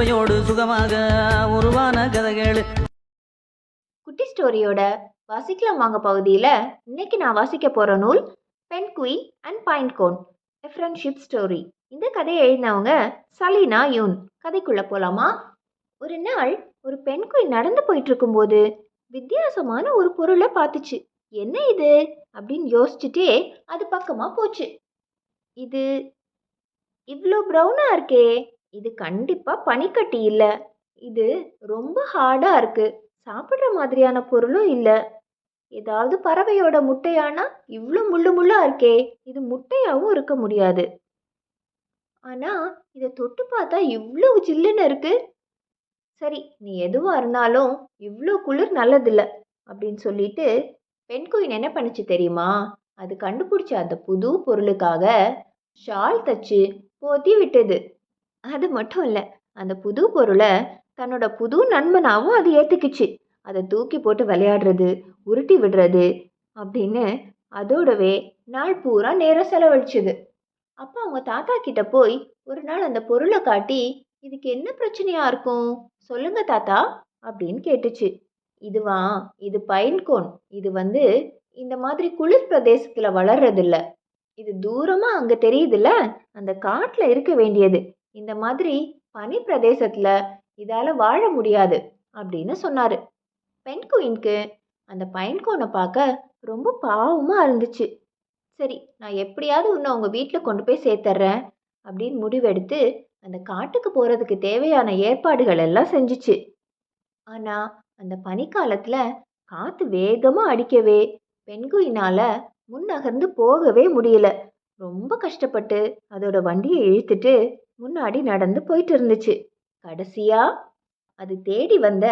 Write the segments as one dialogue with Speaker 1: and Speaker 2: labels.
Speaker 1: சுவையோடு சுகமாக உருவான கதைகள்.
Speaker 2: குட்டி ஸ்டோரியோட வாசிக்கலாம் வாங்க பகுதியில். இன்னைக்கு நான் வாசிக்க போகிற நூல் penguin and pine cone a friendship story இந்த கதையை எழுதினவங்க சலீனா யூன். கதைக்குள்ளே போகலாமா ஒரு நாள் ஒரு பெண் குயின் நடந்து போயிட்டு இருக்கும்போது வித்தியாசமான ஒரு பொருளை பார்த்துச்சு. என்ன இது? அப்படின்னு யோசிச்சுட்டே அது பக்கமாக போச்சு. இது இவ்வளோ ப்ரௌனாக இருக்கே இது கண்டிப்பாக பனிக்கட்டி இல்லை. இது ரொம்ப ஹார்டாக இருக்குது சாப்பிட்ற மாதிரியான பொருளும் இல்லை. ஏதாவது பறவையோட முட்டையானா இவ்வளோ முள்ளு முள்ளா இருக்கே. இது முட்டையாவும் இருக்க முடியாது. ஆனால் இதை தொட்டு பார்த்தா இவ்வளோ ஜில்லுன்னு இருக்கு. சரி நீ எதுவாக இருந்தாலும் இவ்வளோ குளிர் நல்லதில்ல அப்படின்னு சொல்லிட்டு பெண்குயின் என்ன பண்ணுச்சு தெரியுமா? அது கண்டுபிடிச்ச அந்த புது பொருளுக்காக ஷால் தச்சு போத்தி விட்டது. அது மட்டும் இல்லை அந்த புது பொருளை தன்னோட புது நண்பனாகவும் அது ஏற்றுக்குச்சு அதை தூக்கி போட்டு விளையாடுறது உருட்டி விடுறது அப்படின்னு அதோடவே நாள் பூரா நேரம் செலவழிச்சுது. அப்போ அவங்க தாத்தா கிட்ட போய் ஒரு நாள் அந்த பொருளை காட்டி இதுக்கு என்ன பிரச்சனையா இருக்கும்? சொல்லுங்க தாத்தா அப்படின்னு கேட்டுச்சு. இதுவா? இது பைன்கோன் இது வந்து இந்த மாதிரி குளிர் பிரதேசத்தில் வளர்றதில்ல. இது தூரமாக அங்கே தெரியுதுல்ல அந்த காட்டில் இருக்க வேண்டியது. இந்த மாதிரி பனி பிரதேசத்தில் இதால் வாழ முடியாது அப்படின்னு சொன்னார். பெண் குயின்க்கு அந்த பைன்கோனை பார்க்க ரொம்ப பாவமாக இருந்துச்சு. சரி நான் எப்படியாவது உன்னை உங்கள் வீட்டில் கொண்டு போய் சேர்த்துட்றேன் அப்படின்னு முடிவெடுத்து அந்த காட்டுக்கு போகிறதுக்கு தேவையான ஏற்பாடுகள் எல்லாம் செஞ்சுச்சு. ஆனால் அந்த பனிக்காலத்தில் காற்று வேகமாக அடிக்கவே பெண்குயினால் முன்னகர்ந்து போகவே முடியல. ரொம்ப கஷ்டப்பட்டு அதோட வண்டியை இழுத்துட்டு முன்னாடி நடந்து போயிட்டு இருந்துச்சு கடைசியா அது தேடி வந்த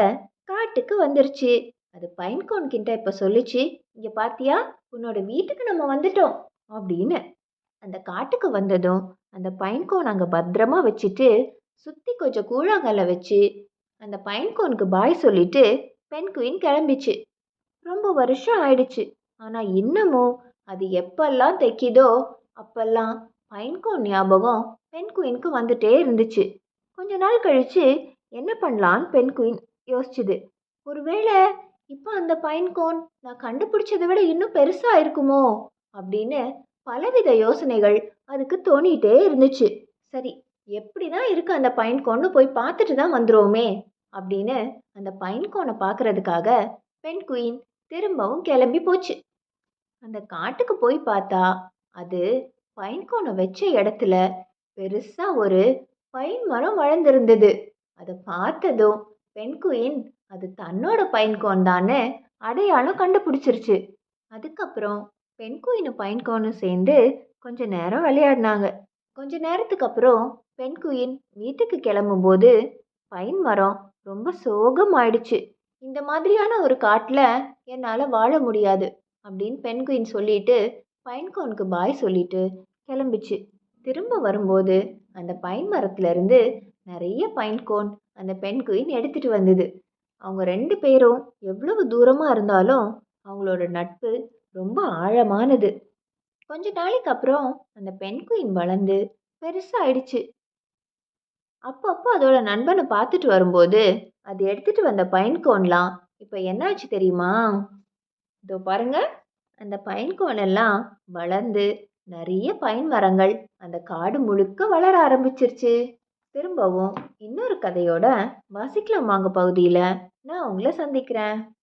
Speaker 2: காட்டுக்கு வந்துருச்சு. அது பைன்கோன் கிட்ட இப்ப சொல்லுச்சு. இங்க பாத்தியா? உன்னோட வீட்டுக்கு நம்ம வந்துட்டோம். அப்படின்னு அந்த காட்டுக்கு வந்ததும் அந்த பைன்கோன் அங்க பத்திரமா வச்சுட்டு சுத்தி கொஞ்சம் கூழாங்கல்ல வச்சு அந்த பைன்கோனுக்கு பாய் சொல்லிட்டு பெண் குயின் கிளம்பிச்சு. ரொம்ப வருஷம் ஆயிடுச்சு. ஆனா இன்னமும் அது எப்பெல்லாம் தைக்கிதோ அப்பெல்லாம் பைன்கோன் ஞாபகம் பெண் குயினுக்கு வந்துட்டே இருந்துச்சு. கொஞ்ச நாள் கழித்து என்ன பண்ணலான்னு பெண் குயின் யோசிச்சுது. ஒருவேளை இப்போ அந்த பைன்கோன் நான் கண்டுபிடிச்சதை விட இன்னும் பெருசாக இருக்குமோ? அப்படின்னு பலவித யோசனைகள் அதுக்கு தோணிகிட்டே இருந்துச்சு. சரி எப்படி தான் இருக்குது அந்த பைன்கோன்னு போய் பார்த்துட்டு தான் வந்துடுவோமே அப்படின்னு அந்த பைன்கோனை பார்க்கறதுக்காக பெண் குயின் திரும்பவும் கிளம்பி போச்சு. அந்த காட்டுக்கு போய் பார்த்தா அது பைன் கோனை வச்ச இடத்துல பெருசா ஒரு பைன் மரம் வளர்ந்திருந்தது. அதை பார்த்ததும் பெண் குயின் அது தன்னோட பைன்கோன் தானே அடையாளம் கண்டுபிடிச்சிருச்சு. அதுக்கப்புறம் பெண்குயினும் பைன்கோனும் சேர்ந்து கொஞ்ச நேரம் விளையாடினாங்க. கொஞ்ச நேரத்துக்கு அப்புறம் பெண் குயின் வீட்டுக்கு கிளம்பும்போது பைன் மரம் ரொம்ப சோகமாயிடுச்சு இந்த மாதிரியான ஒரு காட்டில் என்னால் வாழ முடியாது அப்படின்னு பெண்குயின் சொல்லிட்டு பைன்கோனுக்கு பாய் சொல்லிட்டு கிளம்பிச்சு. திரும்ப வரும்போது அந்த பைன் மரத்துலேருந்து நிறைய பைன் கோன் அந்த பெண் குயின் எடுத்துட்டு வந்தது. அவங்க ரெண்டு பேரும் எவ்வளவு தூரமாக இருந்தாலும் அவங்களோட நட்பு ரொம்ப ஆழமானது. கொஞ்ச நாளைக்கு அப்புறம் அந்த பெண் குயின் வளர்ந்து பெருசாகிடுச்சு அப்பப்போ அதோட நண்பனை பார்த்துட்டு வரும்போது அது எடுத்துட்டு வந்த பைன்கோன்லாம் இப்போ என்னாச்சு தெரியுமா? இதோ பாருங்க. அந்த பைன்கோன் எல்லாம் வளர்ந்து நிறைய பைன் மரங்கள். அந்த காடு முழுக்க வளர ஆரம்பிச்சிருச்சு. திரும்பவும் இன்னொரு கதையோட வாசிக்கலாம் வாங்க பகுதியில். நான் உங்களை சந்திக்கிறேன்.